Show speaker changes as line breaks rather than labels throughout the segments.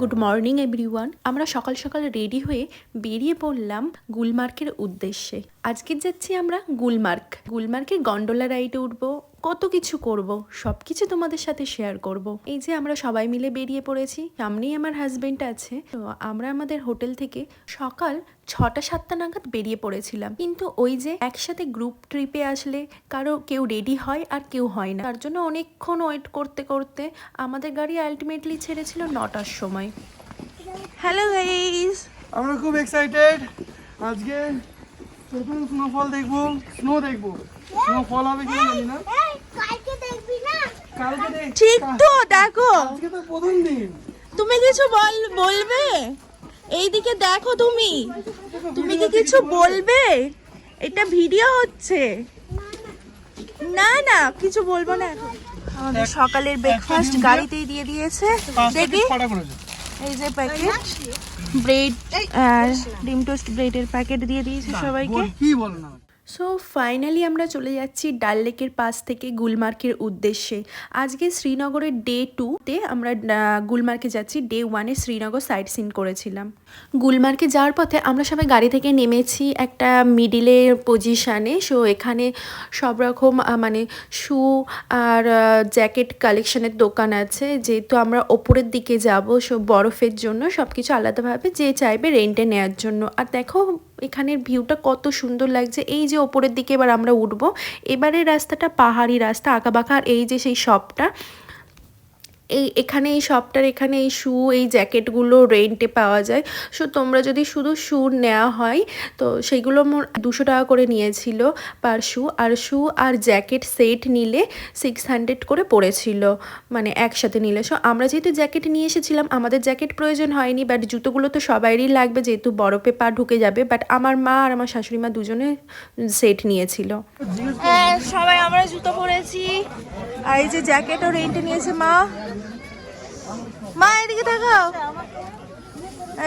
Good morning everyone আমরা সকাল সকাল রেডি হয়ে বেরিয়ে পড়লাম গুলমার্কের উদ্দেশ্যে। আজকে যাচ্ছি আমরা গুলমার্ক গুলমার্কে গন্ডোলা রাইডে উঠবো কত কিছু করব সব কিছু তোমাদের সাথে শেয়ার করব। এই যে আমরা সবাই মিলে বেরিয়ে পড়েছি সামনেই আমার হাজবেন্ড আছে। তো আমরা আমাদের হোটেল থেকে সকাল ছটা সাতটা নাগাদ বেরিয়ে পড়েছিলাম। কিন্তু ওই যে একসাথে গ্রুপ ট্রিপে আসলে কারও কেউ রেডি হয় আর কেউ হয় না। তার জন্য অনেকক্ষণ ওয়েট করতে করতে আমাদের গাড়ি আলটিমেটলি ছেড়েছিল নটার সময়। হ্যালো গাইস
আমরা খুব এক্সাইটেড আজকে প্রথম স্নোফল দেখব স্নো দেখব। স্নোফল হবে কি জানি না।
কালকে দেখবি না?
কালকে দেখ
ঠিক তো দেখো।
আজকে তো প্রথম দিন।
তুমি কিছু বল বলবে? এইদিকে দেখো তুমি। তুমি কি কিছু বলবে? এটা ভিডিও হচ্ছে। না না কিছু বলব না এখন। আমাদের সকালের ব্রেকফাস্ট গাড়িতেই দিয়ে দিয়েছে। দেখি। এই যে প্যাকেট ব্রেড আর ডিম টোস্ট ব্রেডের প্যাকেট দিয়ে দিয়েছে সবাইকে।
কি বল না?
সো ফাইনালি আমরা চলে যাচ্ছি ডাল লেকের পাশ থেকে গুলমার্কের উদ্দেশ্যে। আজকে শ্রীনগরের ডে টুতে আমরা গুলমার্কে যাচ্ছি। ডে ওয়ানে শ্রীনগর সাইট সিন করেছিলাম। গুলমার্কে যাওয়ার পথে আমরা সবাই গাড়ি থেকে নেমেছি একটা মিডিলের পজিশানে সো এখানে সব রকম মানে শু আর জ্যাকেট কালেকশনের দোকান আছে। যেহেতু আমরা ওপরের দিকে যাব সো বরফের জন্য সব কিছু আলাদাভাবে যে চাইবে রেন্টে নেওয়ার জন্য। আর দেখো, এখানের ভিউটা কত সুন্দর লাগছে। এই যে ওপরের দিকে এবার আমরা উঠবো, এবারের রাস্তাটা পাহাড়ি রাস্তা, আঁকাবাঁকা। আর এই যে সেই শপটা এই এখানে এই শপটার এখানে এই শু, এই জ্যাকেটগুলো রেন্টে পাওয়া যায়। সো তোমরা যদি শুধু শু নেওয়া হয়, তো সেইগুলো মোর দুশো টাকা করে নিয়েছিল পার শু। আর শু আর জ্যাকেট সেট নিলে সিক্স হান্ড্রেড করে পড়েছিল মানে একসাথে নিলে। সো আমরা যেহেতু জ্যাকেট নিয়ে এসেছিলাম, আমাদের জ্যাকেট প্রয়োজন হয়নি বাট জুতোগুলো তো সবাইরই লাগবে, যেহেতু বরফে পা ঢুকে যাবে। বাট আমার মা আর আমার শাশুড়ি মা দুজনে সেট নিয়েছিল। হ্যাঁ সবাই আমরা জুতো পরেছি। আর এই যে জ্যাকেটও রেন্টে নিয়েছে মা। মা এদিকে দেখাও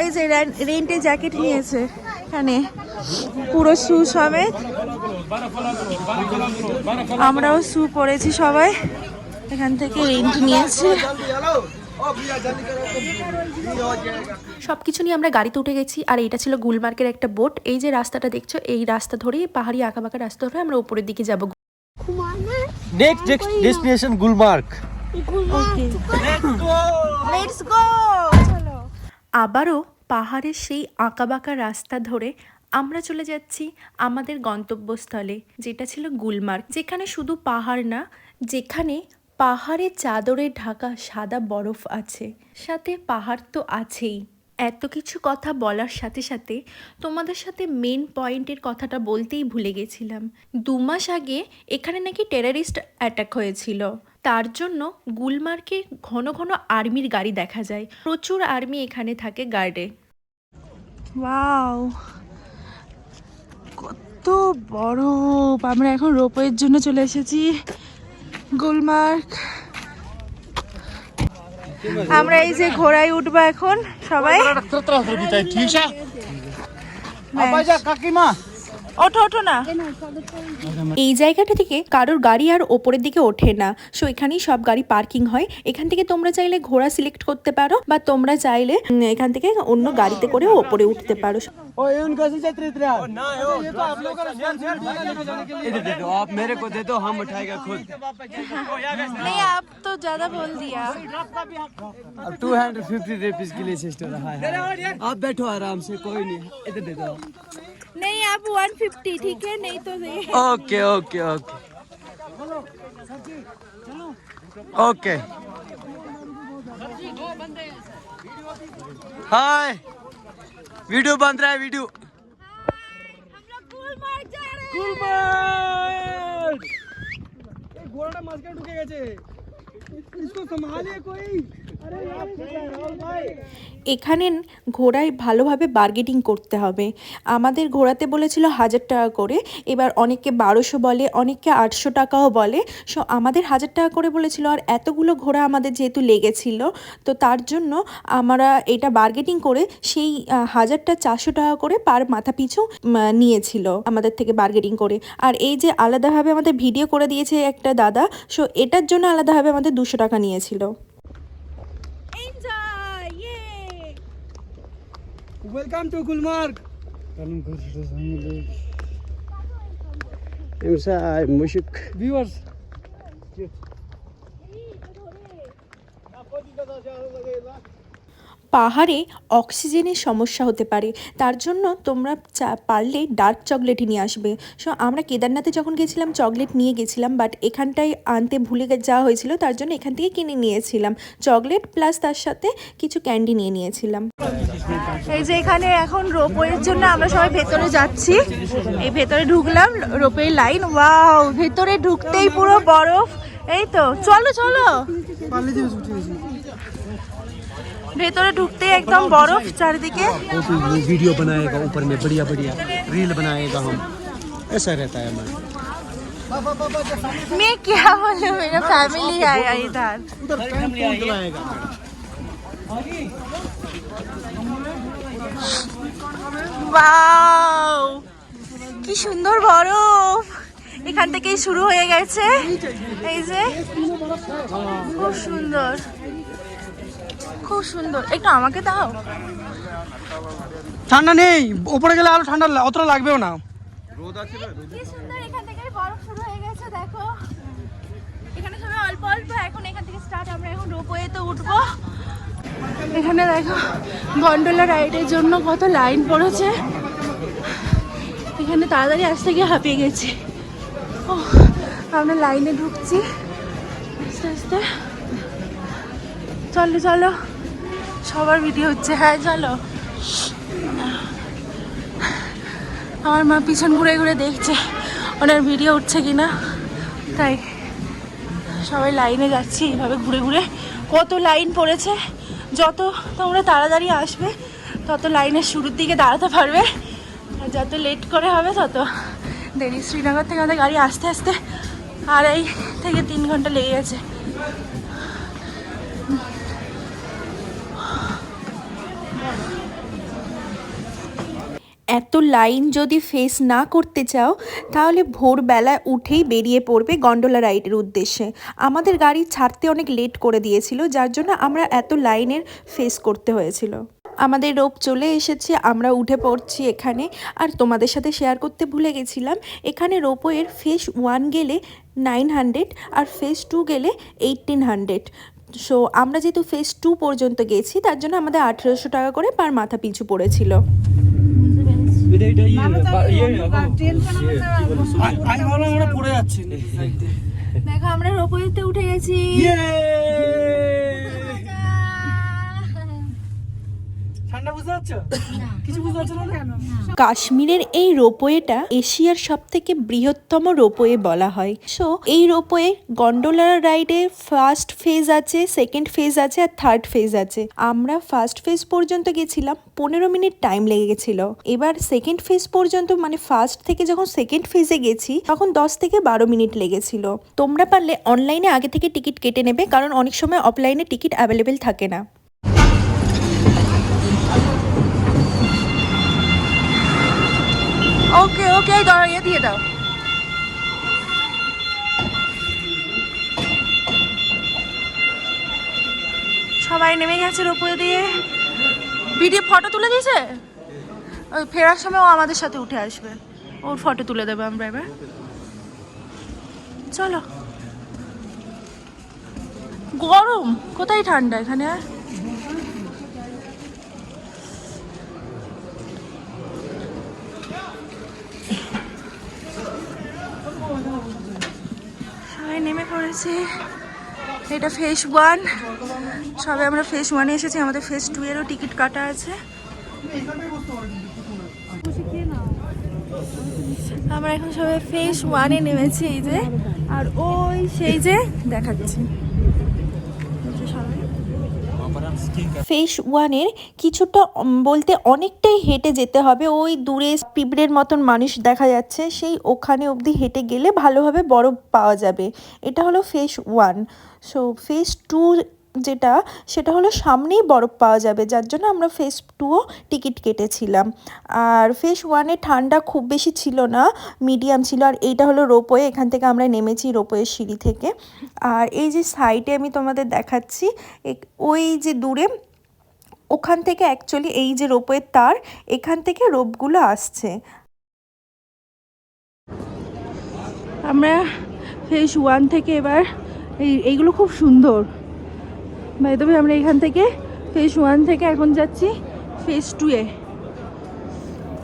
এই যে রেন্টে জ্যাকেট নিয়েছে এখানে। পুরো শু সমেত। আমরাও শু পরেছি সবাই। এখান থেকে রেন্ট নিয়েছে। সব কিছু নিয়ে আমরা গাড়িতে উঠে গেছি আর এটা ছিল গুলমার্কের একটা বোট। এই যে রাস্তাটা দেখছ এই রাস্তা ধরেই পাহাড়ি আঁকাবাঁকা রাস্তা ধরে আমরা উপরের দিকে যাব।
ঘুমানা
Next destination Gulmarg.
Okay let's go চলো। আবারও পাহাড়ের সেই আঁকাবাঁকা রাস্তা ধরে আমরা চলে যাচ্ছি আমাদের গন্তব্যস্থলে যেটা ছিল গুলমার্গ। যেখানে শুধু পাহাড় না যেখানে পাহাড়ে চাদরে ঢাকা সাদা বরফ আছে। সাথে পাহাড় তো আছেই। এত কিছু কথা বলার সাথে সাথে তোমাদের সাথে মেন পয়েন্টের কথাটা বলতেই ভুলে গেছিলাম। দু মাস আগে এখানে নাকি টেরারিস্ট অ্যাটাক হয়েছিল। তার জন্য গুলমার্কে ঘন ঘন আর্মির গাড়ি দেখা যায়। প্রচুর আর্মি এখানে থাকে গার্ডে। ওয়াও! কত বরফ আমরা এখন রোপওয়ের জন্য চলে এসেছি। গুলমার্গ। আমরা এই যে ঘোড়ায় উঠবো এখন সবাই।
কাকিমা।
ওঠো ওঠো না এই জায়গাটা থেকে কারোর গাড়ি আর ওপরের দিকে ওঠে না সো এখানেই সব গাড়ি পার্কিং হয় এখান থেকে তোমরা চাইলে ঘোড়া সিলেক্ট করতে পারো বা তোমরা চাইলে উম, এখান থেকে অন্য গাড়িতে করে ওপরে উঠতে পারো
ओ ये उनका से चैत्र इतरा ना यो ये तो आप लोग का रिस्पांसिबिलिटी है लेके जाने के लिए
इधर दे दो आप मेरे को दे दो हम उठाएगा खुद
नहीं आप तो ज्यादा बोल दिया
अब टू हंड्रेड फिफ्टी रुपीज के लिए सिस्टर है आप बैठो आराम से कोई नहीं इधर दे दो
नहीं आप 150 ठीक है? नहीं तो नहीं।
Okay okay okay okay hi video बन रहा है वीडियो
गोलडा मस्का ढुके गए इसको संभालिए कोई।
এখানে ঘোড়ায় ভালোভাবে বার্গেটিং করতে হবে। আমাদের ঘোড়াতে বলেছিল হাজার টাকা করে, এবার অনেকে বারোশো বলে, অনেককে আটশো টাকাও বলে। সো আমাদের হাজার টাকা করে বলেছিল, আর এতগুলো ঘোড়া আমাদের যেহেতু লেগেছিল, তো তার জন্য আমরা এটা বার্গেটিং করে সেই হাজারটা চারশো টাকা করে পার মাথা পিছু নিয়েছিল আমাদের থেকে বার্গেটিং করে। আর এই যে আলাদাভাবে আমাদের ভিডিও করে দিয়েছে একটা দাদা সো এটার জন্য আলাদাভাবে আমাদের দুশো টাকা নিয়েছিল।
ওয়েলকাম টু গুলমার্গ
امسا مشك
ভিউয়ার্স
পাহাড়ে অক্সিজেনের সমস্যা হতে পারে। তার জন্য তোমরা চা পারলে ডার্ক চকলেটই নিয়ে আসবে। সো আমরা কেদারনাথে যখন গেছিলাম চকলেট নিয়ে গেছিলাম বাট এখানটায় আনতে ভুলে যাওয়া হয়েছিল তার জন্য এখান থেকে কিনে নিয়েছিলাম। চকলেট প্লাস তার সাথে কিছু ক্যান্ডি নিয়ে নিয়েছিলাম। এই যে এখানে এখন রোপওয়ের জন্য আমরা সবাই ভেতরে যাচ্ছি। এই ভেতরে ঢুকলাম রোপওয়ে লাইন ওয়াও ভেতরে ঢুকতেই পুরো বরফ। এই তো চলো চলো
পারলে দিবস উঠে গেছি
ভেতরে ঢুকতেই একদম বরফ চারিদিকে
वीडियो बनाएगा ऊपर में बढ़िया बढ़िया रील बनाएगा हम ऐसा रहता है हमारा
मैं क्या बोलूं मेरा फैमिली आया इधर
उधर फोन चलाएगा
ওয়াও কি সুন্দর বরফ এখান থেকেই শুরু হয়ে গেছে এই যে খুব সুন্দর খুব সুন্দর। একটু আমাকে দাও।
ঠান্ডা নেই ওপরে গেলে আরও ঠান্ডা অতটা লাগবেও না।
কি সুন্দর এখান থেকে বরফ শুরু হয়ে গেছে দেখো। এখানে সবাই অল্প অল্প এখন এখান থেকে স্টার্ট আমরা এখন রোপওয়েতে উঠবো। এখানে দেখো গন্ডোলা রাইডের জন্য কত লাইন পড়েছে। এখানে তাড়াতাড়ি আসতে গিয়ে হাঁপিয়ে গেছি। ও আমরা লাইনে ঢুকছি। আস্তে আস্তে। চলো চলো। সবার ভিডিও হচ্ছে। হ্যাঁ চলো। আমার মা পিছন ঘুরে ঘুরে দেখছে ওনার ভিডিও উঠছে কিনা। তাই সবাই লাইনে যাচ্ছি এইভাবে ঘুরে ঘুরে। কত লাইন পড়েছে, যত তোমরা তাড়াতাড়ি আসবে, তত লাইনের শুরুর দিকে দাঁড়াতে পারবে। আর যত লেট করে হবে, তত দেরি। শ্রীনগর থেকে আমাদের গাড়ি আসতে আসতে আড়াই থেকে তিন ঘণ্টা লেগে গেছে। এত লাইন যদি ফেস না করতে চাও, তাহলে ভোরবেলায় উঠেই বেরিয়ে পড়বে গন্ডোলা রাইডের উদ্দেশ্যে। আমাদের গাড়ি ছাড়তে অনেক লেট করে দিয়েছিল, যার জন্য আমরা এত লাইনের ফেস করতে হয়েছিল। আমাদের রোপ চলে এসেছে, আমরা উঠে পড়ছি এখানে। আর তোমাদের সাথে শেয়ার করতে ভুলে গেছিলাম, এখানে রোপোয়ের ফেস ওয়ান গেলে নাইন হান্ড্রেড আর ফেস টু গেলে এইটিন হান্ড্রেড সো আমরা যেহেতু ফেস টু পর্যন্ত গেছি, তার জন্য আমাদের আঠেরোশো টাকা করে পার মাথা পিছু পড়েছিল।
আমি ভাবলাম আমরা পড়ে যাচ্ছি।
দেখো আমরা রোপওয়েতে উঠে গেছি
ঠান্ডা বুঝতে পারছ কিছু বুঝতে পারছ না? কেন?
কাশ্মীরের এই রোপওয়েটা এশিয়ার সব থেকে বৃহত্তম রোপওয়ে বলা হয়। সো এই রোপওয়ে গন্ডোলা রাইডে ফার্স্ট ফেজ আছে সেকেন্ড ফেজ আছে আর থার্ড ফেজ আছে। আমরা ফার্স্ট ফেজ পর্যন্ত গেছিলাম পনেরো মিনিট টাইম লেগে গেছিল। এবার সেকেন্ড ফেজ পর্যন্ত মানে ফার্স্ট থেকে যখন সেকেন্ড ফেজে গেছি তখন দশ থেকে বারো মিনিট লেগেছিল। তোমরা পারলে অনলাইনে আগে থেকে টিকিট কেটে নেবে কারণ অনেক সময় অফলাইনে টিকিট অ্যাভেলেবেল থাকে না। ওকে ওকে দাঁড়িয়ে দিয়ে দাও সবাই নেমে গেছে রোপওয়ে দিয়ে। ভিডিও ফটো তুলে দিয়েছে? ওই ফেরার সময় ও আমাদের সাথে উঠে আসবে। ওর ফটো তুলে দেবো আমরা এবার। চলো। গরম। কোথায় ঠান্ডা এখানে আর সবাই পড়েছে এটা ফেস ওয়ান সবাই আমরা ফেস ওয়ানে এসেছি, আমাদের ফেস টু এরও টিকিট কাটা আছে। আমরা এখন সবাই ফেস ওয়ানে নেমেছি এই যে। আর ওই সেই যে দেখাচ্ছি। ফেস ওয়ানের কিছুটা বলতে অনেকটাই হেঁটে যেতে হবে। ওই দূরে পিঁপড়ের মতন মানুষ দেখা যাচ্ছে। সেই ওখানে অবধি হেঁটে গেলে ভালোভাবে বরফ পাওয়া যাবে। এটা হলো phase one so phase two যেটা, সেটা হলো সামনেই বরফ পাওয়া যাবে, যার জন্য আমরা ফেস টুও টিকিট কেটেছিলাম। আর ফেস ওয়ানে ঠান্ডা খুব বেশি ছিল না মিডিয়াম ছিল, আর এইটা হলো রোপওয়ে, এখান থেকে আমরা নেমেছি রোপওয়ের সিঁড়ি থেকে। আর এই যে সাইডে আমি তোমাদের দেখাচ্ছি ওই যে দূরে, ওখান থেকে অ্যাকচুয়ালি এই যে রোপের তার, এখান থেকে রোপগুলো আসছে। আমরা ফেস ওয়ান থেকে এবার, এই, এইগুলো খুব সুন্দর। বাই তবে আমরা এখান থেকে ফেস ওয়ান থেকে এখন যাচ্ছি ফেজ টুয়ে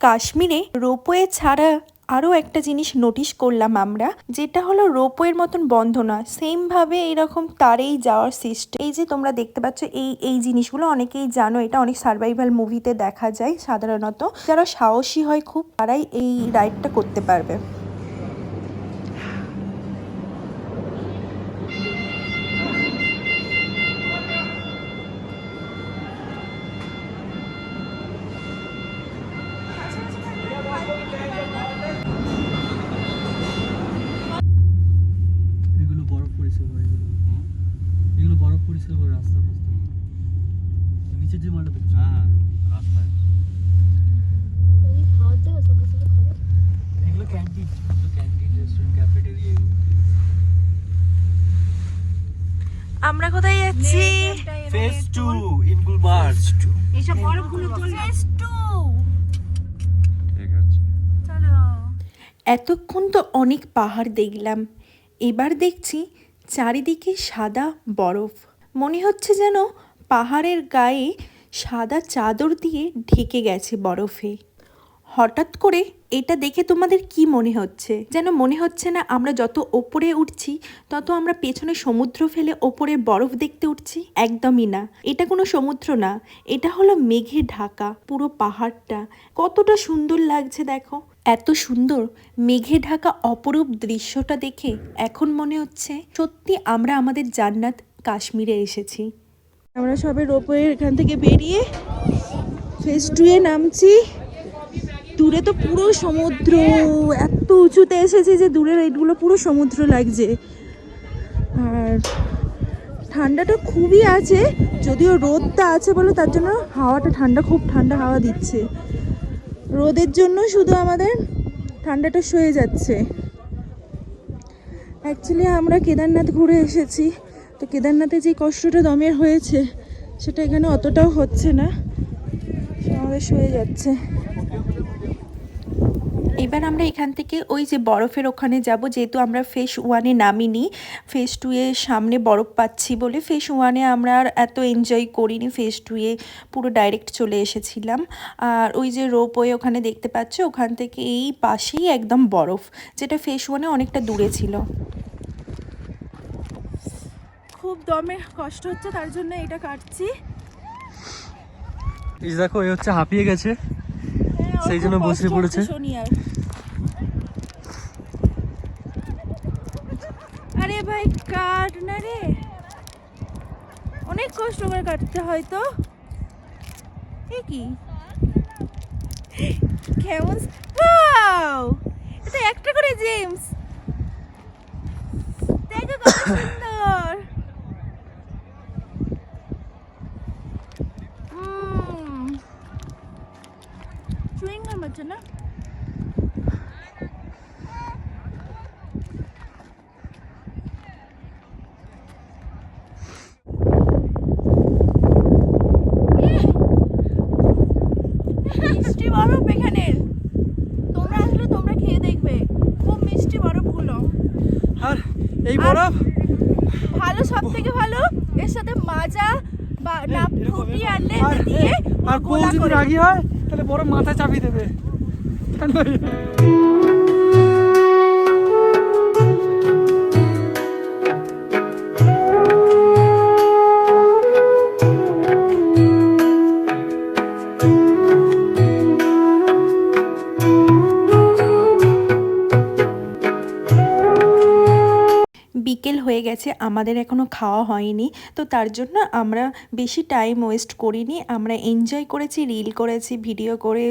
কাশ্মীরে রোপওয়ে ছাড়া আরও একটা জিনিস নোটিশ করলাম আমরা, যেটা হলো রোপওয়ের মতন বন্ধ না সেমভাবে এরকম তারেই যাওয়ার সিস্টেম এই যে তোমরা দেখতে পাচ্ছ, এই এই জিনিসগুলো অনেকেই জানো, এটা অনেক সার্ভাইভাল মুভিতে দেখা যায় সাধারণত। যারা সাহসী হয়, খুব তারাই এই রাইডটা করতে পারবে।
বরফ পরিষেবা এগুলো এগুলো বরফ পরিষেবা রাস্তা ফাস্তা নিচের যে মালটা দেখছ?
হ্যাঁ রাস্তায়।
এগুলো ক্যান্টিন ক্যান্টিন রেস্টুরেন্ট ক্যাফেটেরিয়া এগুলো।
আমরা কোথায় যাচ্ছি?
ফেজ টু ইন গুলবার্গ
এইসব বরফগুলো ফেজ টু
ঠিক আছে।
এতক্ষণ তো অনেক পাহাড় দেখলাম। এবার দেখছি চারিদিকে সাদা বরফ। মনে হচ্ছে যেন পাহাড়ের গায়ে সাদা চাদর দিয়ে ঢেকে গেছে বরফে। হঠাৎ করে এটা দেখে তোমাদের কি মনে হচ্ছে? যেন মনে হচ্ছে না আমরা যত ওপরে উঠছি, তত আমরা পেছনে সমুদ্র ফেলে ওপরে বরফ দেখতে উঠছি? একদমই না। এটা কোনো সমুদ্র না। এটা হলো মেঘে ঢাকা, পুরো পাহাড়টা। কতটা সুন্দর লাগছে দেখো। এত সুন্দর মেঘে ঢাকা অপরূপ দৃশ্যটা দেখে এখন মনে হচ্ছে সত্যি আমরা আমাদের জান্নাত কাশ্মীরে এসেছি। আমরা সবে রোপওয়ে এখান থেকে বেরিয়ে ফেস টুয়ে নামছি। দূরে তো পুরো সমুদ্র, এত উঁচুতে এসেছে যে দূরের এইগুলো পুরো সমুদ্র লাগছে। আর ঠান্ডাটা খুবই আছে, যদিও রোদটা আছে বলে তার জন্য হাওয়াটা ঠান্ডা, খুব ঠান্ডা হাওয়া দিচ্ছে। রোদের জন্য শুধু আমাদের ঠান্ডাটা সয়ে যাচ্ছে। অ্যাকচুয়ালি আমরা কেদারনাথ ঘুরে এসেছি। তো কেদারনাথে যে কষ্টটা দমের হয়েছে, সেটা এখানে অতটাও হচ্ছে না। আমাদের সয়ে যাচ্ছে। এবার আমরা এখান থেকে ওই যে বরফের ওখানে যাব যেহেতু আমরা ফেস ওয়ানে নামিনি ফেস টুয়ে সামনে বরফ পাচ্ছি বলে ফেস ওয়ানে আমরা আর এত এনজয় করিনি ফেস টুয়ে পুরো ডাইরেক্ট চলে এসেছিলাম। আর ওই যে রোপওয়ে ওখানে দেখতে পাচ্ছ ওখান থেকে এই পাশেই একদম বরফ যেটা ফেস ওয়ানে অনেকটা দূরে ছিল। খুব দমে কষ্ট হচ্ছে তার জন্য এটা কাটছি।
দেখো এ হচ্ছে হাঁপিয়ে গেছে। সেই জন্য বসে পড়েছে।
শনি আর আরে ভাই কাট না রে। অনেক কষ্ট করে কাটতে হয় তো। এ কি? কেমন? এটা একটা করে জেমস দেখো কত সুন্দর উম, চুইং গাম আছে না মিষ্টি বরফ এখানের তোমরা আসলে তোমরা খেয়ে দেখবে খুব মিষ্টি বরফগুলো
আর
ভালো সব থেকে ভালো? এর সাথে মাজা বা না ফুটি আনলে
আর
দিয়ে
আর বউ যদি রাগি হয় তাহলে বড় মাথা চাপিয়ে দেবে।
হয়ে গেছে আমাদের এখনও খাওয়া হয়নি তো তার জন্য আমরা বেশি টাইম ওয়েস্ট করিনি আমরা এনজয় করেছি রিল করেছি ভিডিও করে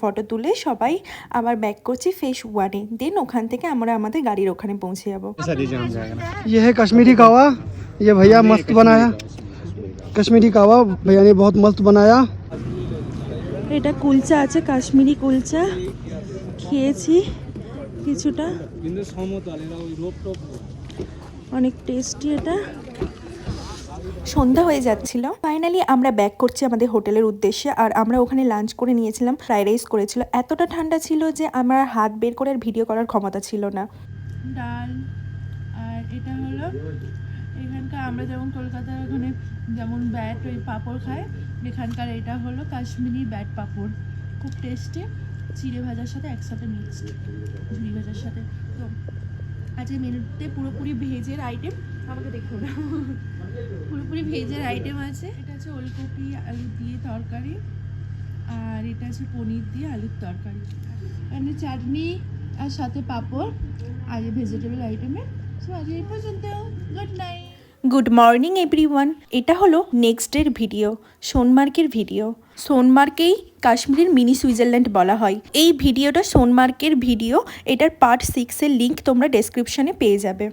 ফটো তুলে সবাই আবার ব্যাক করছি ফেস ওয়ানে দেন ওখান থেকে আমরা আমাদের গাড়ির ওখানে পৌঁছে যাবো
ये है कश्मीरी कावा ये भैया मस्त बनाया कश्मीरी कावा भैया ने बहुत मस्त बनाया
এটা কুলচা আছে কাশ্মীরি কুলচা খেয়েছি কিছুটা অনেক টেস্টি এটা। সন্ধ্যা হয়ে যাচ্ছিল। ফাইনালি আমরা ব্যাক করছি আমাদের হোটেলের উদ্দেশ্যে আর আমরা ওখানে লাঞ্চ করে নিয়েছিলাম ফ্রাইড রাইস করেছিল। এতটা ঠান্ডা ছিল যে আমার হাত বের করে আর ভিডিও করার ক্ষমতা ছিল না।
ডাল আর এটা হলো এখানকার আমরা যেমন কলকাতার ওখানে যেমন ব্যাট ওই পাঁপড় খাই এখানকার এটা হলো কাশ্মীরি ব্যাট পাঁপড়। খুব টেস্টি চিড়ে ভাজার সাথে একসাথে মিক্সড ঝুড়ি ভাজার সাথে। তো আজকে মেনুতে পুরোপুরি ভেজের আইটেম আমাকে দেখো না পুরোপুরি ভেজের আইটেম আছে। এটা আছে ওলকপি, আলু দিয়ে তরকারি, আর এটা আছে পনির দিয়ে আলুর তরকারি। মানে চাটনি আর সাথে পাঁপড়, আর ভেজিটেবল আইটেমে সো আজ এই পর্যন্ত good night
good morning everyone এটা হলো নেক্সট ডের ভিডিও সোনমার্কের ভিডিও সোনমার্কেই কাশ্মীরের মিনি সুইজারল্যান্ড বলা হয়। এই ভিডিওটা সোনমার্কের ভিডিও, এটার পার্ট সিক্সের লিঙ্ক তোমরা ডেসক্রিপশনে পেয়ে যাবে।